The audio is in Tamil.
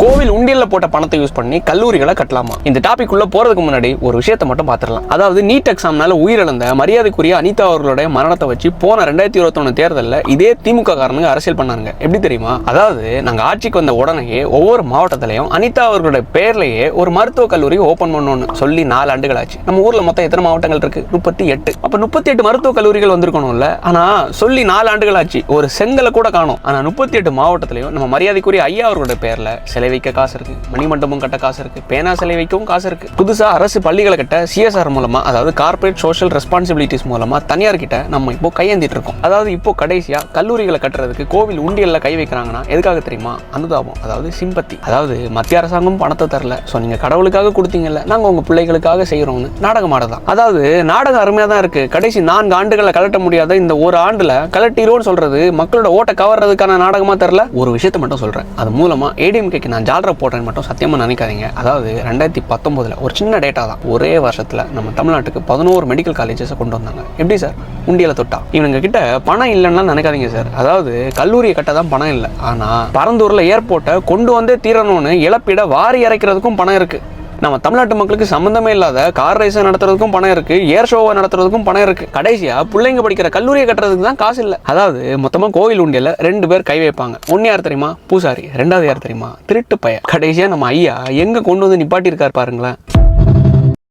கோவில் உண்டியல்ல போட்ட பணத்தை யூஸ் பண்ணி கல்லூரிகளை கட்டலாமா? இந்த டாபிக் உள்ள போறதுக்கு முன்னாடி ஒரு விஷயத்தை மட்டும் பார்த்துடலாம். அதாவது நீட் எக்ஸாம்னால உயிரிழந்த மரியாதைக்குரிய அனிதா அவர்களுடைய மரணத்தை வச்சு போன ரெண்டாயிரத்தி இருபத்தொன்னு தேர்தலில் இதே திமுக காரணங்க அரசியல் பண்ணாங்க எப்படி தெரியுமா? அதாவது நாங்க ஆட்சிக்கு வந்த உடனேயே ஒவ்வொரு மாவட்டத்திலையும் அனிதா அவர்களுடைய பேர்லயே ஒரு மருத்துவக் கல்லூரி ஓபன் பண்ணணும்னு சொல்லி நாலு ஆண்டுகள் ஆச்சு. நம்ம ஊர்ல மொத்தம் எத்தனை மாவட்டங்கள் இருக்கு? முப்பத்தி எட்டு. அப்ப முப்பத்தி எட்டு மருத்துவ கல்லூரிகள் வந்திருக்கணும்ல. ஆனா சொல்லி நாலு ஆண்டுகள் ஆச்சு. ஒரு செங்கலை கூட காணும். ஆனா முப்பத்தி எட்டு மாவட்டத்திலையும் நம்ம மரியாதைக்குரிய ஐயா அவர்களுடைய பேர்ல சிலை வைக்க காசு இருக்கு மணிமண்டபம் கட்ட காசு இருக்கு பேனா சிலை வைக்கவும் காசு இருக்கு. புதுசா அரசு பள்ளிகளை கட்ட சிஎஸ்ஆர் மூலமா அதாவது கார்ப்பரேட் சோஷியல் ரெஸ்பான்சிபிலிட்டிஸ் மூலமா தனியார் கிட்ட நம்ம இப்போ கையேந்திட்டு இருக்கோம். அதாவது இப்போ கடைசியா கல்லூரிகளை கட்டுறதுக்கு கோவில் உண்டியல்ல கை வைக்கிறாங்கன்னா எதுக்காக தெரியுமா? அனுதாபம் அதாவது சிம்பத்தி அதாவது மத்திய அரசாங்கம் பணத்தை தரல ஸோ நீங்க கடவுளுக்காக கொடுத்தீங்கல்ல நாங்க உங்க பிள்ளைகளுக்காக செய்யறோம்னு நாடகம் ஆடதான் அதாவது நாடகம் அருமையா தான் இருக்கு. கடைசி நான்கு ஆண்டுகளை கலட்ட முடியாத இந்த ஒரு ஆண்டுல கலட்டிரோன்னு சொல்றது மக்களோட ஓட்டை கவர்றதுக்கான நாடகமா தெரியல ஒரு விஷயத்தை மட்டும் சொல்றேன். அது மூலமா ஏடிஎம்கேக்கு நான் ஜாலரை போட்டேன்னு மட்டும் சத்தியமாக நினைக்காதீங்க. அதாவது ரெண்டாயிரத்தி பத்தொம்போதில் ஒரு சின்ன டேட்டா தான். ஒரே வருஷத்தில் நம்ம தமிழ்நாட்டுக்கு பதினோரு மெடிக்கல் காலேஜஸை கொண்டு வந்தாங்க. எப்படி சார் உண்டியில் தொட்டா? இவங்க கிட்ட பணம் இல்லைன்னா நினைக்காதீங்க சார் அதாவது கல்லூரியை கட்ட தான் பணம் இல்லை. ஆனால் பரந்தூரில் ஏர்போர்ட்டை கொண்டு வந்தே தீரணும்னு இழப்பீட வாரி இறைக்கிறதுக்கும் பணம் இருக்குது நம்ம தமிழ்நாட்டு மக்களுக்கு சம்மந்தமே இல்லாத கார் ரேஸை நடத்துறதுக்கும் பணம் இருக்கு ஏர் ஷோவை நடத்துறதுக்கும் பணம் இருக்கு. கடைசியா பிள்ளைங்க படிக்கிற கல்லூரியை கட்டுறதுக்கு தான் காசு இல்லை. அதாவது மொத்தமா கோவில் உண்டியல ரெண்டு பேர் கை வைப்பாங்க. ஒன்னு யார் தெரியுமா? பூசாரி. ரெண்டாவது யார் தெரியுமா? திருட்டு பையன். கடைசியா நம்ம ஐயா எங்க கொண்டு வந்து நிப்பாட்டி இருக்காரு பாருங்களேன்.